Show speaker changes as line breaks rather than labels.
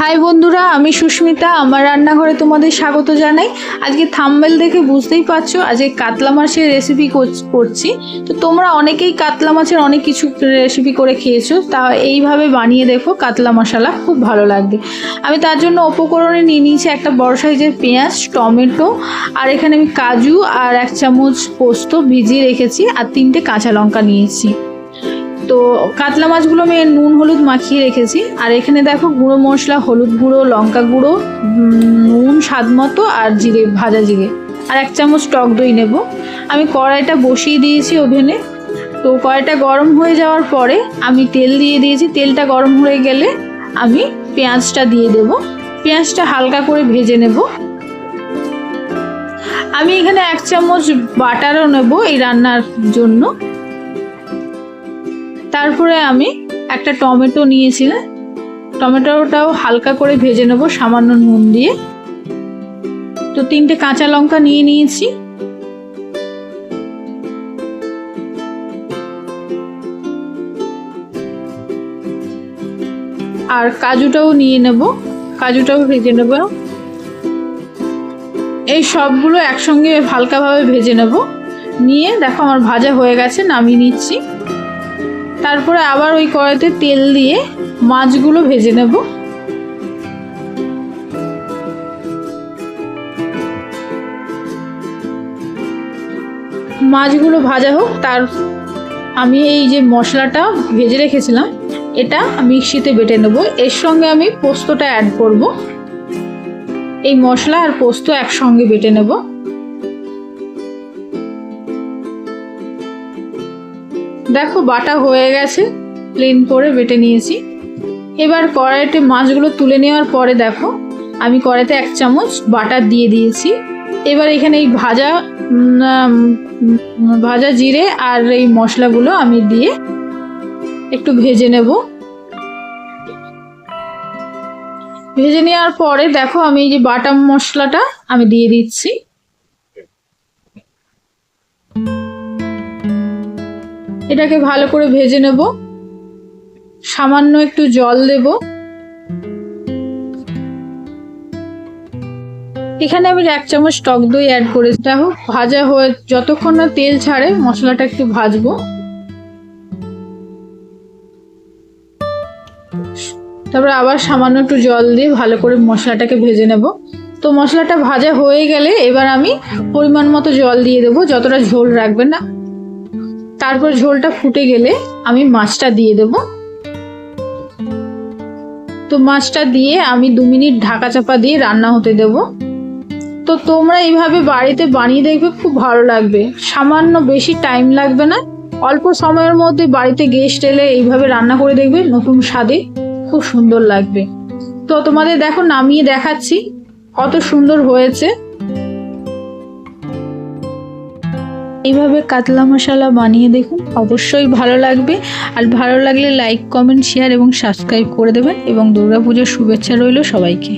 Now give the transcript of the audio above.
High বন্ধুরা, আমি সুস্মিতা। আমার রান্নাঘরে তোমাদের স্বাগত জানাই। আজকে থাম্বেল দেখে বুঝতেই পারছ, আজকে কাতলা মাছের রেসিপি করছি। তো তোমরা অনেকেই কাতলা মাছের অনেক কিছু রেসিপি করে খেয়েছো, তা এইভাবে বানিয়ে দেখো, কাতলা মশলা খুব ভালো লাগবে। আমি তার জন্য উপকরণে নিয়ে নিয়েছি একটা বড় সাইজের পেঁয়াজ, টমেটো, আর এখানে আমি কাজু আর এক চামচ পোস্ত ভিজিয়ে রেখেছি, আর তিনটে কাঁচা লঙ্কা নিয়েছি। তো কাতলা মাছগুলো আমি নুন, হলুদ মাখিয়ে রেখেছি। আর এখানে দেখো গুঁড়ো মশলা, হলুদ গুঁড়ো, লঙ্কা গুঁড়ো নুন, স্বাদ মতো আর জিরে, ভাজা জিরে। আর এক চামচ টক দই নেব। আমি কড়াইটা বসিয়ে দিয়েছি ওভেনে। তো কড়াইটা গরম হয়ে যাওয়ার পরে আমি তেল দিয়ে দিয়েছি। তেলটা গরম হয়ে গেলে আমি পেঁয়াজটা দিয়ে দেব। পেঁয়াজটা হালকা করে ভেজে নেব। আমি এখানে এক চামচ বাটারও নেব এই রান্নার জন্য। তারপরে আমি একটা টমেটো নিয়েছিলাম টমেটোটাও হালকা করে ভেজে নেব, সামান্য নুন দিয়ে। তো তিনটে কাঁচা লঙ্কা নিয়ে নিয়েছি। আর কাজুটাও নিয়ে নেব, কাজুটাও ভেজে নেব। এই সবগুলো একসঙ্গে হালকাভাবে ভেজে নেব। নিয়ে দেখো আমার ভাজা হয়ে গেছে, নামিয়ে নিচ্ছি। তারপরে আবার ওই কড়াইতে তেল দিয়ে মাছগুলো ভেজে নেব। মাছগুলো ভাজা হোক, তার আমি এই যে মশলাটা ভেজে রেখেছিলাম, এটা মিক্সিতে বেটে নেব। এর সঙ্গে আমি পোস্তটা অ্যাড করব। এই মশলা আর পোস্ত একসঙ্গে বেটে নেব। দেখো, বাটা হয়ে গেছে। প্লেন করে বেটে নিয়েছি। এবার কড়াইতে মাছগুলো তুলে নেওয়ার পরে দেখো, আমি কড়াইতে এক চামচ বাটার দিয়ে দিয়েছি। এবার এখানে এই ভাজা ভাজা জিরে আর এই মশলাগুলো আমি দিয়ে একটু ভেজে নেব। ভেজে নেওয়ার পরে দেখো, আমি এই যে বাটা মশলাটা আমি দিয়ে দিচ্ছি। এটাকে ভালো করে ভেজে নেব। সামান্য একটু জল দেব। এখানে আমি এক চামচ টক দই অ্যাড করেছি দেখো ভাজা হয়ে যতক্ষণ না তেল ছাড়ে, মশলাটা একটু ভাজবো। তারপরে আবার সামান্য একটু জল দিয়ে ভালো করে মশলাটাকে ভেজে নেব। তো মশলাটা ভাজা হয়ে গেলে এবার আমি পরিমাণ মতো জল দিয়ে দেবো, যতটা ঝোল রাখবে না। তারপর ঝোলটা ফুটে গেলে আমি মাছটা দিয়ে দেব। তো মাছটা দিয়ে আমি দু মিনিট ঢাকা চাপা দিয়ে রান্না হতে দেব। তো তোমরা এইভাবে বাড়িতে বানিয়ে দেখবে, খুব ভালো লাগবে। সামান্য বেশি টাইম লাগবে না। অল্প সময়ের মধ্যে বাড়িতে গেস্ট এলে এইভাবে রান্না করে দেখবে, নতুন স্বাদে খুব সুন্দর লাগবে। তো তোমাদের দেখো, নামিয়ে দেখাচ্ছি কত সুন্দর হয়েছে। এইভাবে কাতলা মশলা বানিয়ে দেখুন। অবশ্যই ভালো লাগবে। আর ভালো লাগলে লাইক কমেন্ট শেয়ার এবং সাবস্ক্রাইব করে দেবেন। এবং দুর্গাপুজোর শুভেচ্ছা রইল সবাইকে।